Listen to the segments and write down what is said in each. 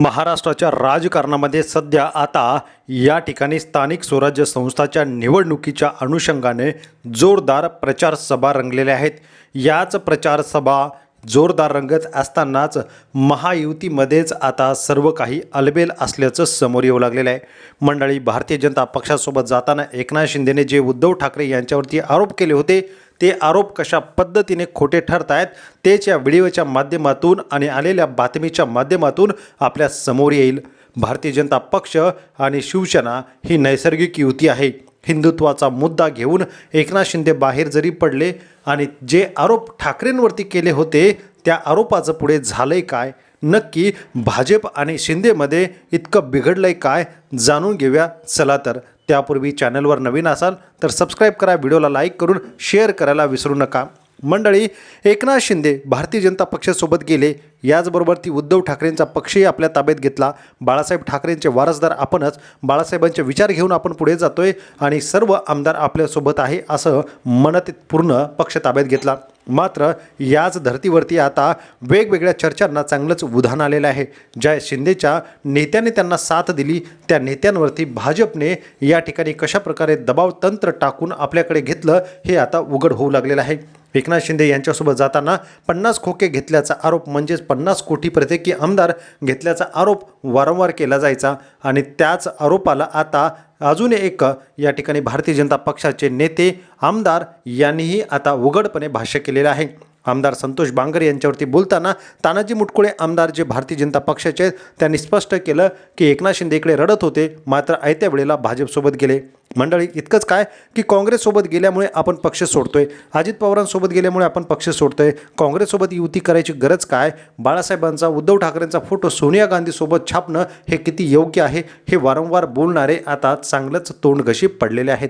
महाराष्ट्राच्या राजकारणामध्ये सध्या आता या ठिकाणी स्थानिक स्वराज्य संस्थाच्या निवडणुकीच्या अनुषंगाने जोरदार प्रचारसभा रंगलेल्या आहेत. याच प्रचारसभा जोरदार रंगत असतानाच महायुतीमध्येच आता सर्व काही अलबेल असल्याचं समोर येऊ लागलेलं आहे. मंडळी भारतीय जनता पक्षासोबत जाताना एकनाथ शिंदेने जे उद्धव ठाकरे यांच्यावरती आरोप केले होते ते आरोप कशा पद्धतीने खोटे ठरत आहेत तेच या व्हिडिओच्या माध्यमातून आणि आलेल्या बातमीच्या माध्यमातून आपल्यासमोर येईल. भारतीय जनता पक्ष आणि शिवसेना ही नैसर्गिक युती आहे. हिंदुत्वाचा मुद्दा घेऊन एकनाथ शिंदे बाहेर जरी पडले आणि जे आरोप ठाकरेंवरती केले होते त्या आरोपाचं पुढे झालंय काय? नक्की भाजप आणि शिंदेमध्ये इतकं बिघडलंय काय? जाणून घेऊया चला तर. त्यापूर्वी चॅनलवर नवीन असाल तर सबस्क्राईब करा व्हिडिओला लाईक करून शेअर करायला विसरू नका. मंडळी एकनाथ शिंदे भारतीय जनता पक्षासोबत गेले. याचबरोबर ती उद्धव ठाकरेंचा पक्षही आपल्या ताब्यात घेतला. बाळासाहेब ठाकरेंचे वारसदार आपणच. बाळासाहेबांचे विचार घेऊन आपण पुढे जातोय आणि सर्व आमदार आपल्यासोबत आहे असं मनात पूर्ण पक्ष ताब्यात घेतला. मात्र याच धर्तीवरती आता वेगवेगळ्या चर्चांना चांगलंच उधाण आलेलं आहे. ज्या शिंदेच्या नेत्याने त्यांना साथ दिली त्या नेत्यांवरती भाजपने या ठिकाणी कशाप्रकारे दबाव तंत्र टाकून आपल्याकडे घेतलं हे आता उघड होऊ लागलेलं आहे. एकनाथ शिंदे यांच्यासोबत जाताना पन्नास खोके घेतल्याचा आरोप म्हणजेच पन्नास कोटी प्रत्येकी आमदार घेतल्याचा आरोप वारंवार केला जायचा आणि त्याच आरोपाला आता अजून एक या ठिकाणी भारतीय जनता पक्षाचे नेते आमदार यांनीही आता उघडपणे भाष्य केलेलं आहे. आमदार संतोष बांगर यांच्यावरती बोलताना तानाजी मुटकुळे आमदार जे भारतीय जनता पक्षाचे आहेत त्यांनी स्पष्ट केलं की एकनाथ शिंदे इकडे रडत होते मात्र आयत्या वेळेला भाजपसोबत गेले. मंडळी इतकंच काय की काँग्रेससोबत गेल्यामुळे आपण पक्ष सोडतोय. अजित पवारांसोबत गेल्यामुळे आपण पक्ष सोडतोय. काँग्रेससोबत युती करायची गरज काय? बाळासाहेबांचा उद्धव ठाकरेंचा फोटो सोनिया गांधीसोबत छापणं हे किती योग्य आहे हे वारंवार बोलणारे आता चांगलंच तोंडघशी पडलेले आहेत.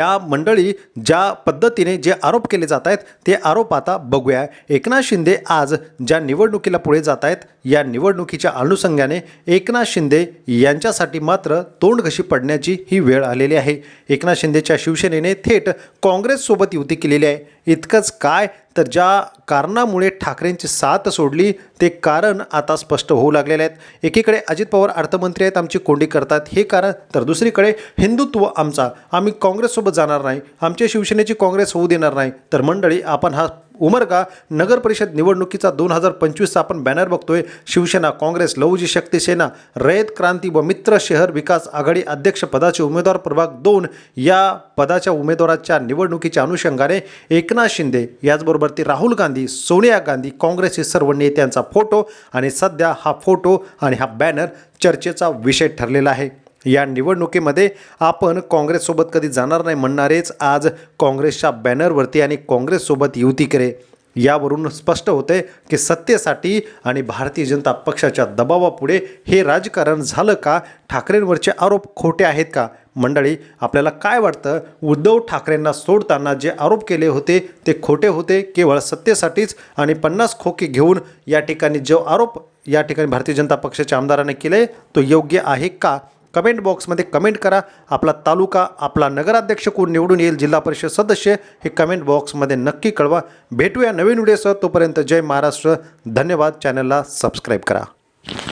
या मंडळी ज्या पद्धतीने जे आरोप केले जात आहेत ते आरोप आता बघूया. एकनाथ शिंदे आज ज्या निवडणुकीला पुढे जात आहेत या निवडणुकीच्या अनुषंगाने एकनाथ शिंदे यांच्यासाठी मात्र तोंडघशी पडण्याची ही वेळ आलेली आहे. एकनाथ शिंदेच्या शिवसेनेने थेट काँग्रेससोबत युती केलेली आहे. इतकंच काय तर ज्या कारणामुळे ठाकरेंची साथ सोडली ते कारण आता स्पष्ट होऊ लागलेले आहेत. एकीकडे अजित पवार अर्थमंत्री आहेत आमची कोंडी करतात हे कारण. तर दुसरीकडे हिंदुत्व आमचा. आम्ही काँग्रेससोबत जाणार नाही. आमच्या शिवसेनेची काँग्रेस होऊ देणार नाही. तर मंडळी आपण हा उमरगा नगर परिषद निवडणुकीचा दोन हजार पंचवीसचा आपण बॅनर बघतोय. शिवसेना काँग्रेस लवजी शक्ती सेना रयत क्रांती व मित्र शहर विकास आघाडी अध्यक्ष पदाचे उमेदवार प्रभाग दोन या पदाच्या उमेदवाराच्या निवडणुकीच्या अनुषंगाने एकनाथ शिंदे याचबरोबर ती राहुल गांधी सोनिया गांधी काँग्रेसचे सर्व नेत्यांचा फोटो आणि सध्या हा फोटो आणि हा बॅनर चर्चेचा विषय ठरलेला आहे. या निवडणुकीमध्ये आपण काँग्रेससोबत कधी जाणार नाही म्हणणारेच आज काँग्रेसच्या बॅनरवरती आणि काँग्रेससोबत युती करे यावरून स्पष्ट होते की सत्तेसाठी आणि भारतीय जनता पक्षाच्या दबावापुढे हे राजकारण झालं का? ठाकरेंवरचे आरोप खोटे आहेत का? मंडळी आपल्याला काय वाटतं? उद्धव ठाकरेंना सोडताना जे आरोप केले होते ते खोटे होते? केवळ सत्तेसाठीच आणि पन्नास खोके घेऊन या ठिकाणी जो आरोप या ठिकाणी भारतीय जनता पक्षाच्या आमदाराने केले तो योग्य आहे का? कमेंट बॉक्समध्ये कमेंट करा. आपला तालुका आपला नगराध्यक्ष कोण निवडून येईल जिल्हा परिषद सदस्य हे कमेंट बॉक्समध्ये नक्की कळवा. भेटूया नवीन व्हिडिओसह. तोपर्यंत जय महाराष्ट्र. धन्यवाद. चॅनलला सबस्क्राईब करा.